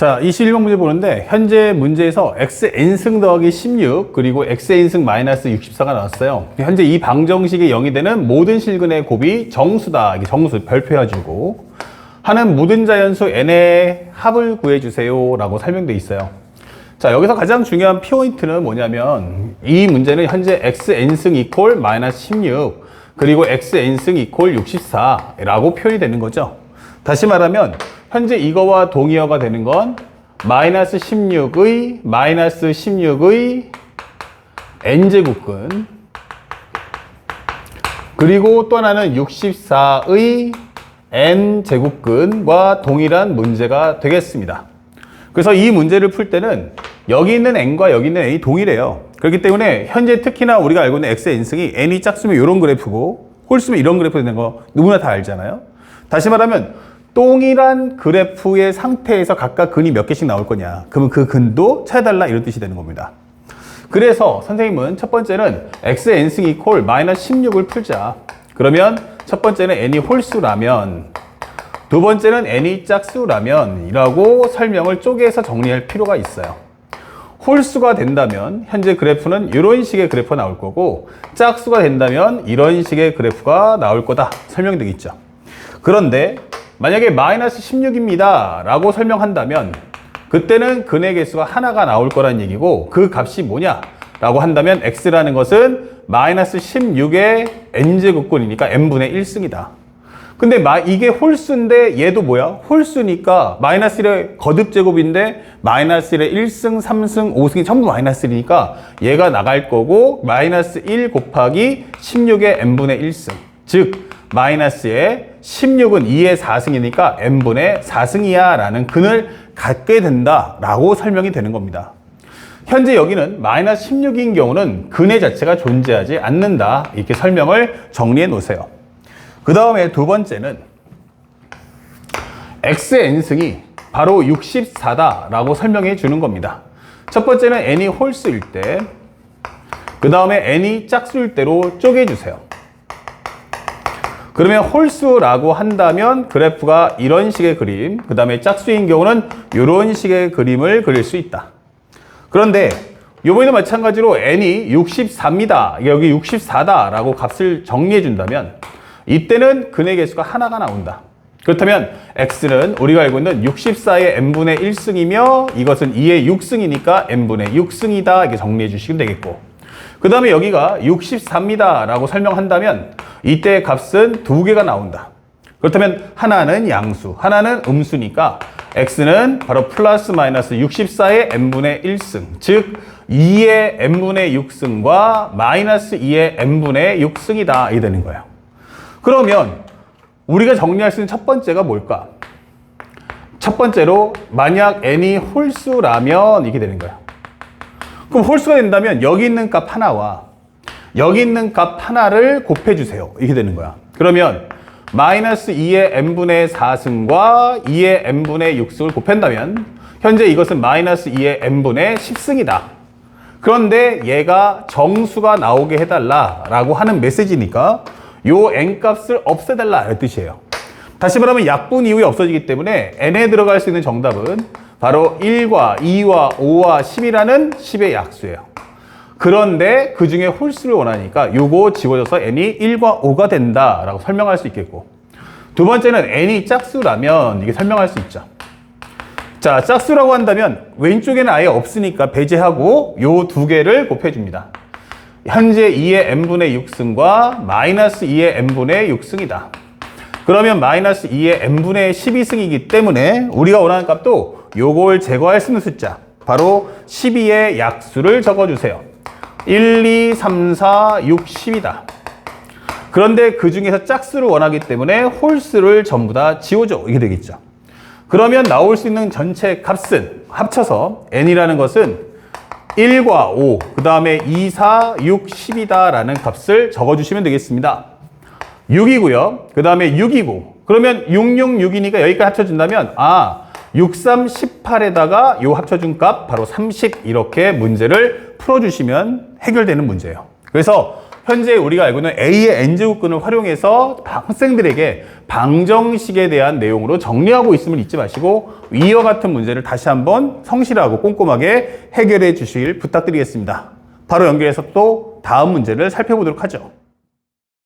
자, 21번 문제 보는데 현재 문제에서 xn승 더하기 16 그리고 xn승 마이너스 64가 나왔어요. 현재 이 방정식의 0이 되는 모든 실근의 곱이 정수다. 이게 정수 별표해가지고 하는 모든 자연수 n의 합을 구해주세요 라고 설명돼 있어요. 자, 여기서 가장 중요한 포인트는 뭐냐면 이 문제는 현재 xn승 이퀄 마이너스 16 그리고 xn승 이퀄 64라고 표현이 되는 거죠. 다시 말하면 현재 이거와 동의어가 되는 건 마이너스 16의 마이너스 16의 n제곱근 그리고 또 하나는 64의 n제곱근과 동일한 문제가 되겠습니다. 그래서 이 문제를 풀 때는 여기 있는 n과 여기 있는 n이 동일해요. 그렇기 때문에 현재 특히나 우리가 알고 있는 x, n승이 n이 짝수면 이런 그래프고 홀수면 이런 그래프 되는 거 누구나 다 알잖아요. 다시 말하면 동일한 그래프의 상태에서 각각 근이 몇 개씩 나올 거냐. 그러면 그 근도 찾아달라 이런 뜻이 되는 겁니다. 그래서 선생님은 첫 번째는 x, n승 이퀄 마이너스 16을 풀자. 그러면 첫 번째는 n이 홀수라면 두 번째는 n이 짝수라면 이라고 설명을 쪼개서 정리할 필요가 있어요. 홀수가 된다면 현재 그래프는 이런 식의 그래프가 나올 거고 짝수가 된다면 이런 식의 그래프가 나올 거다 설명되겠죠. 그런데 만약에 마이너스 16입니다 라고 설명한다면 그때는 근의 개수가 하나가 나올 거란 얘기고 그 값이 뭐냐 라고 한다면 x라는 것은 마이너스 16의 n제곱근이니까 n분의 1승이다. 근데 마, 이게 홀수인데 얘도 뭐야? 홀수니까 마이너스 1의 거듭제곱인데 마이너스 1의 1승, 3승, 5승이 전부 마이너스 1이니까 얘가 나갈 거고 마이너스 1 곱하기 16의 n분의 1승. 즉 마이너스의 16은 2의 4승이니까 n분의 4승이야 라는 근을 갖게 된다 라고 설명이 되는 겁니다. 현재 여기는 마이너스 16인 경우는 근의 자체가 존재하지 않는다 이렇게 설명을 정리해 놓으세요. 그 다음에 두 번째는 xn승이 바로 64다 라고 설명해 주는 겁니다. 첫 번째는 n이 홀수일 때, 그 다음에 n이 짝수일 때로 쪼개주세요. 그러면 홀수라고 한다면 그래프가 이런 식의 그림, 그 다음에 짝수인 경우는 이런 식의 그림을 그릴 수 있다. 그런데 이번에도 마찬가지로 n이 64입니다. 여기 64다라고 값을 정리해 준다면 이때는 근의 개수가 하나가 나온다. 그렇다면 x는 우리가 알고 있는 64의 n분의 1승이며 이것은 2의 6승이니까 n분의 6승이다. 이렇게 정리해 주시면 되겠고 그 다음에 여기가 64입니다. 라고 설명한다면 이때 값은 두 개가 나온다. 그렇다면 하나는 양수, 하나는 음수니까 x는 바로 플러스 마이너스 64의 n분의 1승, 즉 2의 n분의 6승과 마이너스 2의 n분의 6승이다. 이 되는 거예요. 그러면 우리가 정리할 수 있는 첫 번째가 뭘까? 첫 번째로 만약 n이 홀수라면 이게 되는 거예요. 그럼 홀수가 된다면 여기 있는 값 하나와 여기 있는 값 하나를 곱해주세요. 이게 되는 거야. 그러면 마이너스 2의 n분의 4승과 2의 n분의 6승을 곱한다면 현재 이것은 마이너스 2의 n분의 10승이다. 그런데 얘가 정수가 나오게 해달라 라고 하는 메시지니까 요 n값을 없애달라 이 뜻이에요. 다시 말하면 약분 이후에 없어지기 때문에 n에 들어갈 수 있는 정답은 바로 1과 2와 5와 10이라는 10의 약수예요. 그런데 그 중에 홀수를 원하니까 요거 지워져서 n이 1과 5가 된다라고 설명할 수 있겠고 두 번째는 n이 짝수라면 이게 설명할 수 있죠. 자, 짝수라고 한다면 왼쪽에는 아예 없으니까 배제하고 요 두 개를 곱해줍니다. 현재 2의 n분의 6승과 마이너스 2의 n분의 6승이다. 그러면 마이너스 2의 n분의 12승이기 때문에 우리가 원하는 값도 요걸 제거할 수 있는 숫자 바로 12의 약수를 적어주세요. 1, 2, 3, 4, 6, 10이다. 그런데 그 중에서 짝수를 원하기 때문에 홀수를 전부 다 지워줘. 이게 되겠죠. 그러면 나올 수 있는 전체 값은 합쳐서 n이라는 것은 1과 5, 그 다음에 2, 4, 6, 10이다 라는 값을 적어주시면 되겠습니다. 6이고요. 그 다음에 6이고. 그러면 6, 6, 6이니까 여기까지 합쳐준다면 아, 6, 3, 18에다가 요 합쳐준 값 바로 30 이렇게 문제를 풀어주시면 해결되는 문제예요. 그래서 현재 우리가 알고 있는 A의 n제곱근을 활용해서 학생들에게 방정식에 대한 내용으로 정리하고 있음을 잊지 마시고 위와 같은 문제를 다시 한번 성실하고 꼼꼼하게 해결해 주시길 부탁드리겠습니다. 바로 연결해서 또 다음 문제를 살펴보도록 하죠.